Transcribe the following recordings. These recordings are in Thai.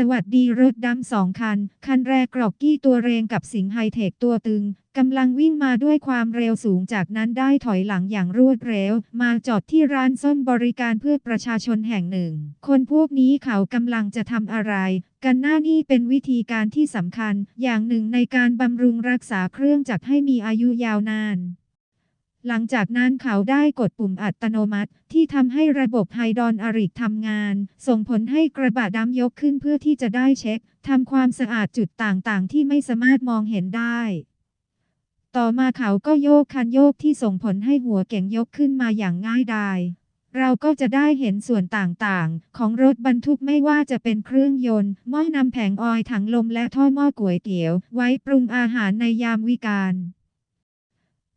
สวัสดีรถดำสองคัน คันแรกกรอกกี้ตัวเรงกับสิงไฮเทคตัวตึงกำลังวิ่งมาด้วยความเร็วสูงจากนั้นได้ถอยหลังอย่างรวดเร็ว มาจอดที่ร้านส้มบริการเพื่อประชาชนแห่งหนึ่ง คนพวกนี้เขากำลังจะทำอะไร กันหน้านี่เป็นวิธีการที่สำคัญ อย่างหนึ่งในการบำรุงรักษาเครื่องจักรให้มีอายุยาวนาน หลังจากนั้นเขาได้กดปุ่มอัตโนมัติ ที่ทำให้ระบบไฮดรอลิกทำงาน ส่งผลให้กระบะดำยกขึ้นเพื่อที่จะได้เช็คทำความสะอาดจุดต่างๆ ที่ไม่สามารถมองเห็นได้ ต่อมาเขาก็โยกคันโยกที่ส่งผลให้หัวเก่งยกขึ้นมาอย่างง่ายดายเราก็จะได้เห็นส่วนต่างๆ ของรถบรรทุกไม่ว่าจะเป็นเครื่องยนต์ หม้อนำแผงออยล์ถังลมและท่อหม้อก๋วยเตี๋ยว ไว้ปรุงอาหารในยามวิกาล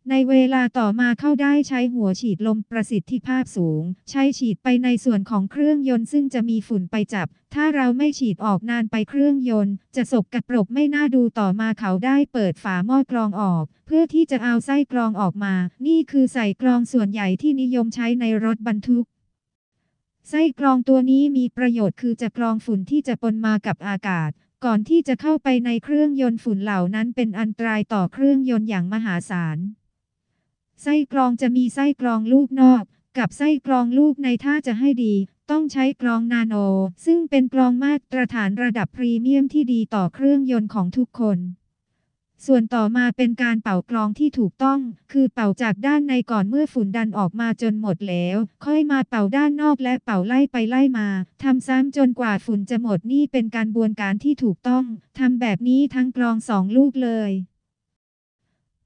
ในเวลาต่อมาเข้าได้ใช้หัวฉีดลมประสิทธิภาพสูง ใช้ฉีดไปในส่วนของเครื่องยนต์ซึ่งจะมีฝุ่นไปจับ ถ้าเราไม่ฉีดออกนานไปเครื่องยนต์ จะสกกระปรกไม่น่าดูต่อมาเขาได้เปิดฝาหม้อกรองออก เพื่อที่จะเอาไส้กรองออกมา นี่คือใส่กรองส่วนใหญ่ที่นิยมใช้ในรถบรรทุกไส้กรองตัวนี้มีประโยชน์คือจะกรองฝุ่นที่จะปนมากับอากาศ ก่อนที่จะเข้าไปในเครื่องยนต์ฝุ่นเหล่านั้นเป็นอันตรายต่อเครื่องยนต์อย่างมหาศาล ไส้กรองจะมีไส้กรองลูกนอก กับไส้กรองลูกในถ้าจะให้ดี ต้องใช้กรองนาโน ซึ่งเป็นกรองมาตรฐานระดับพรีเมียมที่ดีต่อเครื่องยนต์ของทุกคน ส่วนต่อมาเป็นการเป่ากรองที่ถูกต้อง คือเป่าจากด้านในก่อนเมื่อฝุ่นดันออกมาจนหมดแล้ว ค่อยมาเป่าด้านนอกและเป่าไล่ไปไล่มาทำซ้ำจนกว่าฝุ่นจะหมดนี่เป็นการบวนการที่ถูกต้องทำแบบนี้ทั้งกรองสองลูกเลย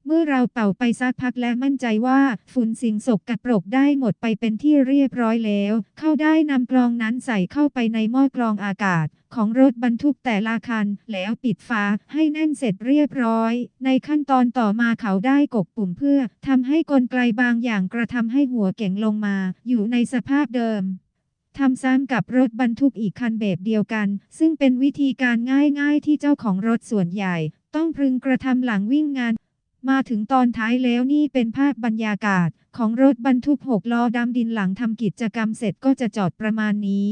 เมื่อเราเป่าไปสักพักและมั่นใจว่าฝุ่นสิ่งสกกระปรกได้หมดไปเป็นที่เรียบร้อยแล้ว เข้าได้นำกรองนั้นใส่เข้าไปในหม้อกรองอากาศ ของรถบรรทุกแต่ละคัน แล้วปิดฝาให้แน่นเสร็จเรียบร้อย ในขั้นตอนต่อมาเขาได้กดปุ่มเพื่อทำให้กลไกบางอย่างกระทำให้หัวเก่งลงมา อยู่ในสภาพเดิมทำซ้ำกับรถบรรทุกอีกคันแบบเดียวกัน ซึ่งเป็นวิธีการง่ายๆที่เจ้าของรถส่วนใหญ่ ต้องพึงกระทำหลังวิ่งงาน มาถึงตอนท้ายแล้วนี่เป็นภาพบรรยากาศ ของรถบรรทุกหกล้อดำดินหลังทำกิจกรรมเสร็จก็จะจอดประมาณนี้